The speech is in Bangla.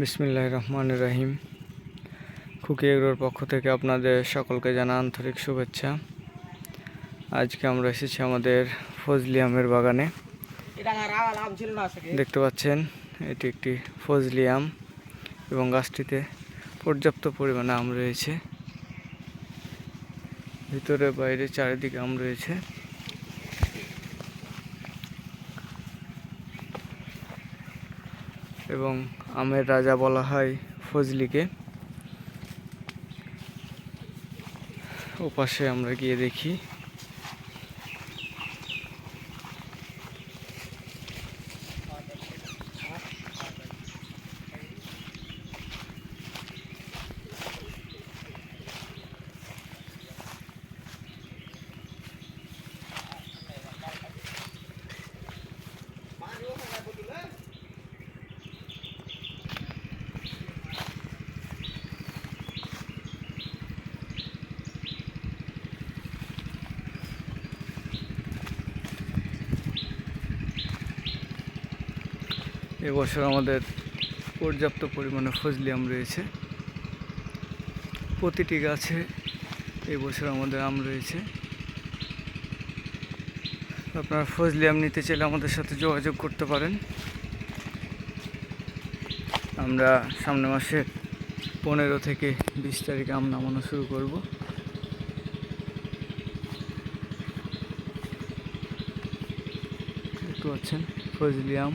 বিসমিল্লাহ রহমান রাহিম। খুকি এগুলোর পক্ষ থেকে আপনাদের সকলকে জানা আন্তরিক শুভেচ্ছা। আজকে আমরা এসেছি আমাদের ফজলি আমের বাগানে। দেখতে পাচ্ছেন, এটি একটি ফজলি আম এবং গাছটিতে পর্যাপ্ত পরিমাণে আম রয়েছে। ভিতরে বাইরে চারিদিকে আম রয়েছে। এবং আমের রাজা বলা হয় ফজলিকে। ওপাশে আমরা গিয়ে দেখি এবছর আমাদের পর্যাপ্ত পরিমাণে ফজলি আম রয়েছে। প্রতিটি গাছে এবছর আমাদের আম রয়েছে। আপনারা ফজলি আম নিতে চাইলে আমাদের সাথে যোগাযোগ করতে পারেন। আমরা সামনের মাসে পনেরো থেকে বিশ তারিখে আম নামানো শুরু করব। দেখতে পাচ্ছেন ফজলি আম